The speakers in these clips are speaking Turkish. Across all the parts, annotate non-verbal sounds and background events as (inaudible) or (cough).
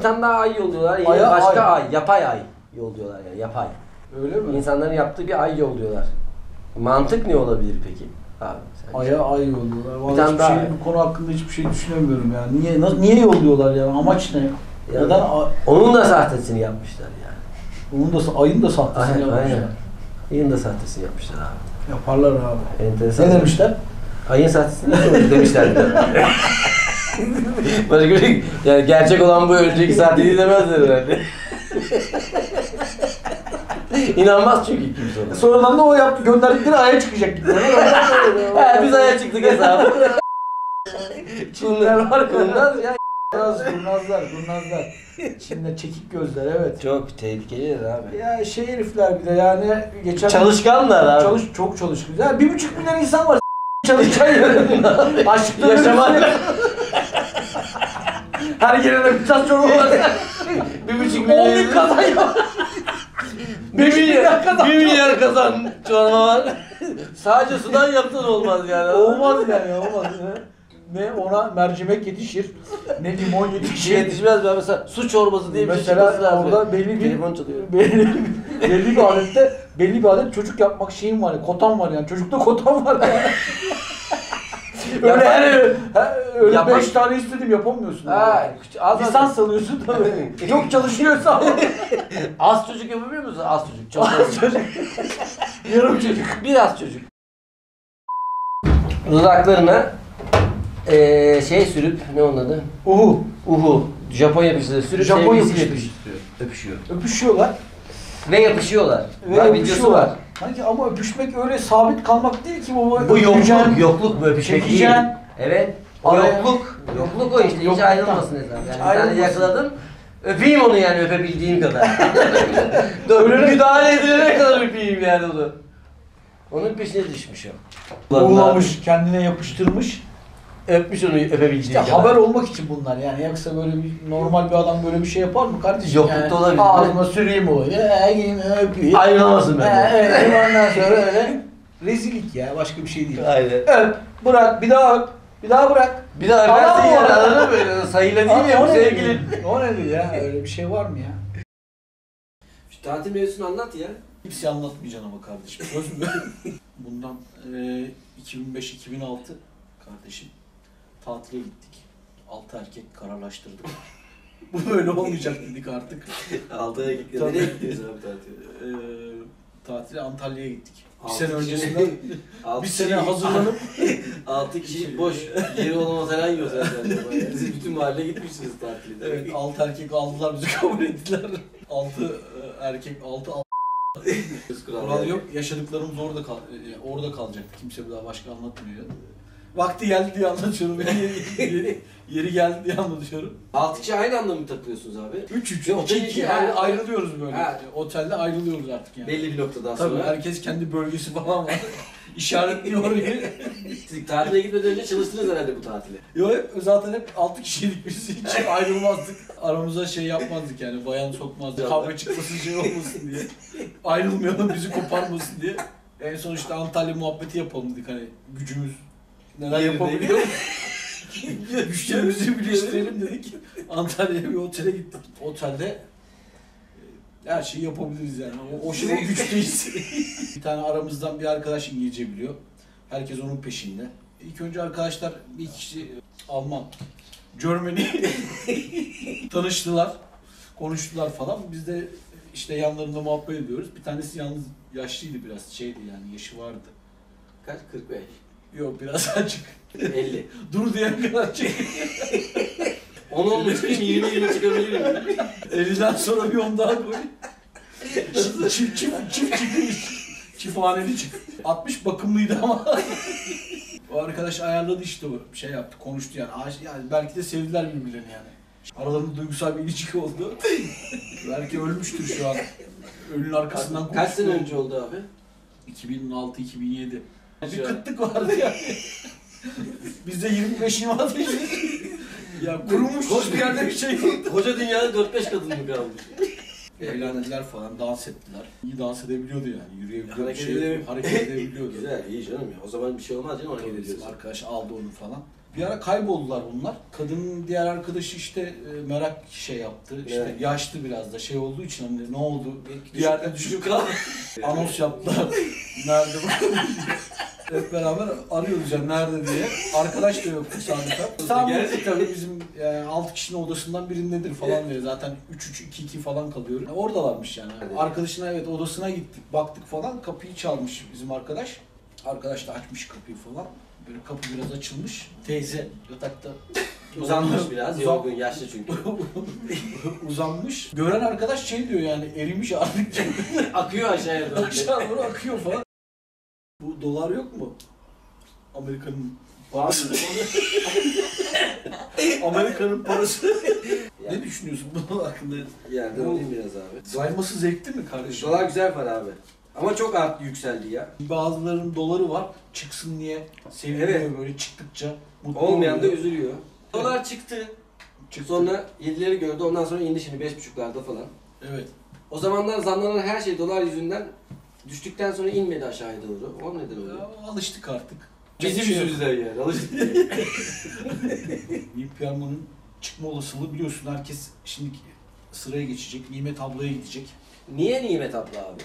Bir tane daha ay yolluyorlar. Yine Aya başka ay. ay. Yapay ay yolluyorlar yani yapay. Öyle mi? İnsanların yaptığı bir ay yolluyorlar. Mantık ne olabilir peki? Abi sence? Aya ay yolluyorlar. Vallahi tane daha şey, bu konu hakkında hiçbir şey düşünemiyorum yani. Niye nasıl, niye yolluyorlar yani? Amaç ne? Yani Neden Onun da sahtesini yapmışlar yani. onun da ayın da sahtesini Aynen, yapmışlar. aynen. Ayın da sahtesini yapmışlar abi. Yaparlar abi. Enteresan. Ne demişler? Ayın sahtesini demişler. (laughs) Başka bir şey, yani gerçek olan bu önceki sahte değil demezler herhalde. İnanmaz çünkü kimse ona. Sonradan da o yaptı. Gönderdikleri aya çıkacak. He, (laughs) biz aya çıktık hesabı. Çinler var kurnaz ya. Kurnaz, kurnazlar, kurnazlar. Çin'de çekik gözler evet. Çok tehlikeliler abi. Ya şey herifler bir de yani geçen... Çalışkanlar abi. Çalış, çok çalışkan. Ya bir buçuk milyon insan var çalışan (laughs) yerinde. Açlıktan Yaşamak. Her yere reputasyon olarak. bir buçuk 10 bin kazanıyor. Bir milyar kazan. bir milyar kazan çorba var. Sadece sudan yapsan olmaz yani. Olmaz yani olmaz. Ne? Ne ona mercimek yetişir, ne limon şey yetişir. yetişmez ben mesela su çorbası diye bir şey Mesela çıkması lazım. orada belli bir Telefon çalıyor. (laughs) belli, belli bir adette belli bir adet çocuk yapmak şeyim var, kotam var yani. Çocukta kotam var yani. Öyle yani, ha, öyle Yapar- beş tane istedim yapamıyorsun. Ha, az Lisans alıyorsun tabii. Çok (laughs) çalışıyorsa. (laughs) Az çocuk yapabiliyor musun? Az çocuk. Çok az çocuk. (laughs) Yarım çocuk. Biraz çocuk. Dudaklarına eee şey sürüp ne onun adı? Uhu. Uhu. Japon yapıştırıyor. Sürüp Japon sevgilisiyle yapıştırıyor. Öpüşüyor. Öpüşüyorlar. Ve yapışıyorlar. Ve Var, videosu var. Sanki ama öpüşmek öyle sabit kalmak değil ki baba. Bu yokluk, yokluk bu öpüşmek değil. Evet. O Araya- yokluk. Yokluk o işte. Hiç Yokluktan. ayrılmasın hesap. Yani bir tane ayrılmasın. yakaladım. Öpeyim onu yani öpebildiğim kadar. (laughs) Öyle- Müdahale edilene kadar öpeyim yani onu. Onun peşine düşmüş o. Uğulamış, kendine yapıştırmış. Öpmüş onu öpebildiğim İşte kadar. haber olmak için bunlar yani. Yoksa böyle bir normal bir adam böyle bir şey yapar mı kardeşim? Yoklukta yani, olabilir. Ağzıma süreyim o. Ya, yiyeyim, öpeyim. Ayrılmasın benden. Ee, ondan sonra öyle. Rezillik ya başka bir şey değil. Aynen. Öp, bırak, bir daha öp, bir daha bırak. Bir daha Adam öpersin mı yani anladın mı? Böyle sayıyla değil mi ne sevgilin? O ne dedi ya? Öyle bir şey var mı ya? Şu tatil mevzusunu anlat ya. Kimseye anlatmayacaksın ama kardeşim. Söz mü? (laughs) Bundan e, 2005-2006 kardeşim tatile gittik. Altı erkek kararlaştırdık. (laughs) Bu böyle olmayacak dedik artık. (laughs) Altıya gitti. Tabii. Nereye gittiniz abi tatil? E, tatile Antalya'ya gittik. Bir Altı sene kişi- öncesinden (laughs) Altı bir kişi- sene hazırlanıp Altı kişi boş. Yeri olan otel yiyor zaten. Siz bütün mahalle gitmişsiniz tatile. evet, altı erkek aldılar bizi kabul ettiler. Altı e, erkek, altı al- Kural yok. Yaşadıklarımız orada kal e, orada kalacaktı. Kimse bir daha başka anlatmıyor. Vakti geldi diye anlatıyorum. yeri, yeri, yeri geldi diye anlatıyorum. Altı kişi aynı anda mı takılıyorsunuz abi? 3 3 Ya, 2 otel 2 iki, ha. ayrılıyoruz böyle. Ha. Otelde ayrılıyoruz artık yani. Belli bir noktadan Tabii sonra. herkes kendi bölgesi falan var. (laughs) İşaretliyor orayı. Siz tatile gitmeden önce çalıştınız herhalde bu tatile. Yo hep zaten hep 6 kişiydik biz hiç ayrılmazdık. Aramıza şey yapmazdık yani bayan sokmazdık. Kavga çıkmasın şey olmasın diye. Ayrılmayalım bizi koparmasın diye. En son işte Antalya muhabbeti yapalım dedik hani gücümüz neler yapabiliyor. (laughs) Güçlerimizi birleştirelim dedik. Antalya'ya bir otele gittik. Otelde e, her şeyi yapabiliriz yani. O, o şey o güçteyiz. (laughs) bir tane aramızdan bir arkadaş İngilizce biliyor. Herkes onun peşinde. İlk önce arkadaşlar bir kişi Alman, Germany (laughs) tanıştılar. Konuştular falan. Biz de işte yanlarında muhabbet ediyoruz. Bir tanesi yalnız yaşlıydı biraz şeydi yani yaşı vardı. Kaç? 45. Yok biraz (laughs) açık. 50. Dur diyene kadar çık. 10 (laughs) olmuş kim 20 20 çıkabilirim. 50'den sonra bir on daha koy. çift çift çift çift çıkmış. Çifthaneli çık. 60 bakımlıydı ama. o arkadaş ayarladı işte o şey yaptı konuştu yani. Aş- yani belki de sevdiler birbirlerini yani. Aralarında duygusal bir ilişki oldu. belki ölmüştür şu an. Ölünün arkasından Kaç sene önce oldu abi? 2006-2007. Bir kıtlık vardı yani. (laughs) Bizde 25-26 Ya (laughs) kurumuş Koş bir yerde bir şey yok. Koca dünyada 4-5 kadın mı kalmış? (laughs) Eğlendiler falan, dans ettiler. İyi dans edebiliyordu yani, yürüyebiliyordu, Hareket şey, edebiliyor. hareket edebiliyordu. Güzel, iyi canım ya. O zaman bir şey olmaz canım hareket ediyorsun. arkadaş aldı onu falan. Bir ara kayboldular bunlar. Kadının diğer arkadaşı işte e, merak şey yaptı. İşte Evet. yaşlı biraz da şey olduğu için hani ne oldu? Bir yerde düşüp kaldı. Anons yaptılar. Nerede bu? Hep beraber arıyoruz ya nerede diye. Arkadaş da yok tesadüfen. Tahmin ettik tabii bizim yani 6 kişinin odasından birindedir falan diye. Zaten 3-3-2-2 falan kalıyor. Oradalarmış yani. Arkadaşına evet odasına gittik. Baktık falan kapıyı çalmış bizim arkadaş. Arkadaş da açmış kapıyı falan. Böyle kapı biraz açılmış. Teyze yatakta (laughs) Uzanmış (laughs) biraz, Uzan- yorgun, yaşlı çünkü. (laughs) uzanmış. Gören arkadaş şey diyor yani erimiş artık. Akıyor aşağıya doğru. Aşağı doğru akıyor falan. Bu dolar yok mu? Amerika'nın Var (laughs) Amerika'nın parası. (laughs) Ne düşünüyorsun bunun hakkında? Yerden alayım biraz abi. Sayması zevkli mi kardeşim? Dolar güzel para abi. Ama çok arttı yükseldi ya. Bazılarının doları var. Çıksın diye seviniyor Evet. böyle çıktıkça. Mutlu Olmayan da oluyor. üzülüyor. Dolar çıktı. Çıktı. Sonra 7'leri gördü. Ondan sonra indi şimdi 5.5'larda falan. Evet. O zamanlar zamlanan her şey dolar yüzünden düştükten sonra inmedi aşağıya doğru. O neden oluyor? Alıştık artık. Bizim Şey yüzümüzden yani. Alıştık. (laughs) Milli Piyango'nun çıkma olasılığı biliyorsun herkes şimdi sıraya geçecek. Nimet ablaya gidecek. Niye Nimet abla abi?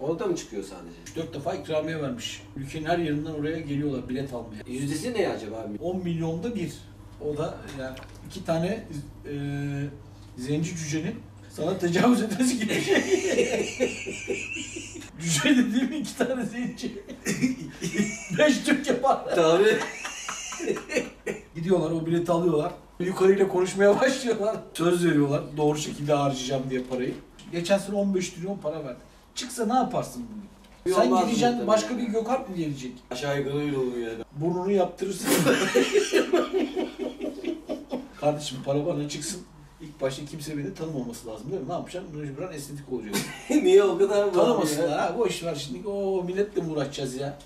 Orada mı çıkıyor sadece? Dört defa ikramiye vermiş. Ülkenin her yerinden oraya geliyorlar bilet almaya. Yüzdesi ne acaba abi? 10 milyonda bir. O da yani iki tane e, zenci cücenin sana tecavüz etmesi gibi bir şey. (laughs) Cüce dediğim iki tane zenci. (laughs) Beş Türk yapar. Tabii. Gidiyorlar o bileti alıyorlar. Yukarıyla konuşmaya başlıyorlar. Söz veriyorlar doğru şekilde harcayacağım diye parayı. Geçen sene 15 trilyon para verdi. Çıksa ne yaparsın bugün? Sen Olmaz gideceksin muhtemelen. başka bir Gökalp mı gelecek? Aşağı yukarı öyle oluyor yani. Burnunu yaptırırsın. (laughs) Kardeşim para bana çıksın. Başta kimse beni tanımaması lazım değil mi? Ne yapacaksın? Mecburen estetik olacak. (laughs) Niye o kadar? Tanımasınlar ha. Boş ver şimdi. O milletle mi uğraşacağız ya?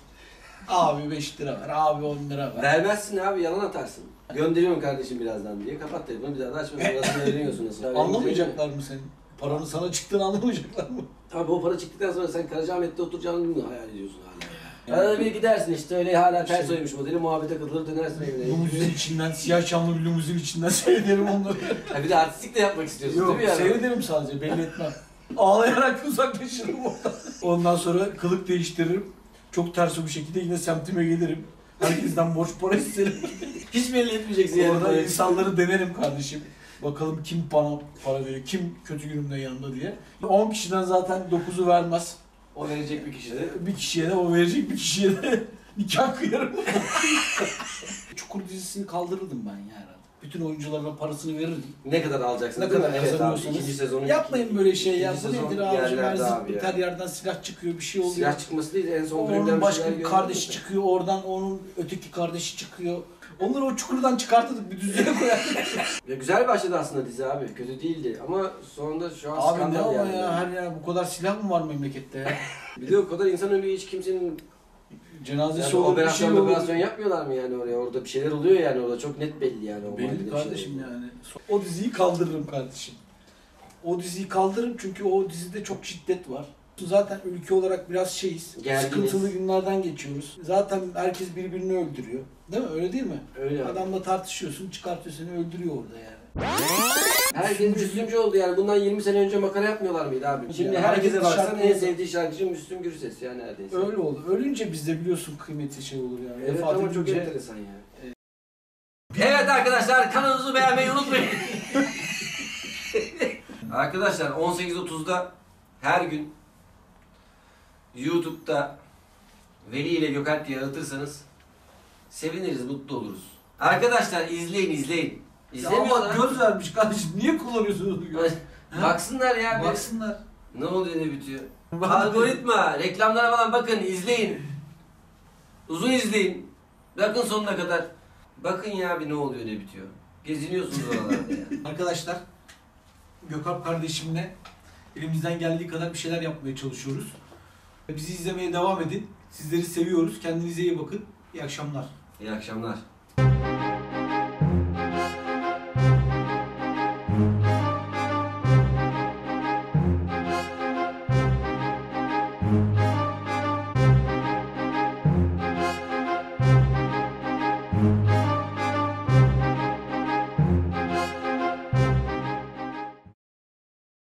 Abi 5 lira ver. Abi 10 lira ver. Vermezsin abi yalan atarsın. Gönderiyorum kardeşim birazdan diye. Kapat telefonu bir daha da açma. Sonrasını (laughs) öğreniyorsun nasıl. Anlamayacaklar mı senin? Paranın sana çıktığını anlamayacaklar mı? Abi o para çıktıktan sonra sen Karacaahmet'te oturacağını hayal ediyorsun hala? Arada bir gidersin işte öyle hala ters Şey- oymuş modeli muhabbete katılır dönersin evine. Limuzin içinden, siyah çamlı bir limuzin içinden (laughs) seyrederim onları. Ha bir de artistik de yapmak istiyorsun Yok değil mi yani? seyrederim sadece belli etmem. Ağlayarak uzaklaşırım oradan. Ondan sonra kılık değiştiririm. Çok ters bir şekilde yine semtime gelirim. Herkesten borç para isterim. (laughs) Hiç belli etmeyeceksin yani. Orada insanları denerim kardeşim. Bakalım kim bana para veriyor, kim kötü günümde yanında diye. 10 kişiden zaten 9'u vermez. O verecek bir kişi de. Bir kişiye de o verecek, bir kişiye de (laughs) nikah kıyarım. Çukur dizisini kaldırırdım ben ya herhalde. Bütün oyuncularına parasını verirdim. Ne kadar alacaksın? Ne kadar Evet abi kazanıyorsanız. ikinci sezonu. Yapmayın böyle şey ya. İkinci Bu sezon nedir abicim? Her yerlerde zıt abi biter ya. yerden silah çıkıyor, bir şey oluyor. Silah çıkması değil en son onun başka bir kardeşi çıkıyor, oradan onun öteki kardeşi çıkıyor. Onları o çukurdan çıkartırdık, bir düzeye koyardık. (laughs) Ya güzel başladı aslında dizi abi. Kötü değildi ama sonunda şu an Abi ne skandal ama yani. ya, her yer bu kadar silah mı var memlekette ya? (laughs) Bir de o kadar insan ölüyor hiç kimsenin Cenazesi yani olur, bir şey olur. operasyon yapmıyorlar mı yani oraya? Orada bir şeyler oluyor yani orada çok net belli yani. O Belli bir kardeşim şeyler. yani. O diziyi kaldırırım kardeşim. O diziyi kaldırırım çünkü o dizide çok şiddet var. Zaten ülke olarak biraz şeyiz. Gerginiz. Sıkıntılı günlerden geçiyoruz. Zaten herkes birbirini öldürüyor. Değil mi? Öyle değil mi? Öyle. Adamla tartışıyorsun, çıkartıyor seni öldürüyor orada yani. Herkes Müslümcü oldu yani. Bundan 20 sene önce makara yapmıyorlar mıydı abi? Şimdi Ya, herkese herkesin baksan şarkı en sevdiği şarkıcı Müslüm Gürses yani neredeyse. Öyle oldu. Ölünce bizde biliyorsun kıymeti şey olur yani. Evet Vefat ama çok edince- enteresan ya. Evet arkadaşlar kanalımızı beğenmeyi unutmayın. (laughs) arkadaşlar 18.30'da her gün YouTube'da Veli ile Gökalp diye aratırsanız seviniriz, mutlu oluruz. Arkadaşlar izleyin izleyin. Ya İzlemiyorlar. göz vermiş kardeşim. Niye kullanıyorsunuz onu göz? (laughs) Baksınlar ya. bir- Baksınlar. Ne oluyor ne bitiyor? Algoritma, reklamlara falan bakın, izleyin. Uzun izleyin. Bakın sonuna kadar. Bakın ya bir ne oluyor ne bitiyor. Geziniyorsunuz (laughs) oralarda ya. Arkadaşlar Gökalp kardeşimle elimizden geldiği kadar bir şeyler yapmaya çalışıyoruz. Bizi izlemeye devam edin. Sizleri seviyoruz. Kendinize iyi bakın. İyi akşamlar. İyi akşamlar.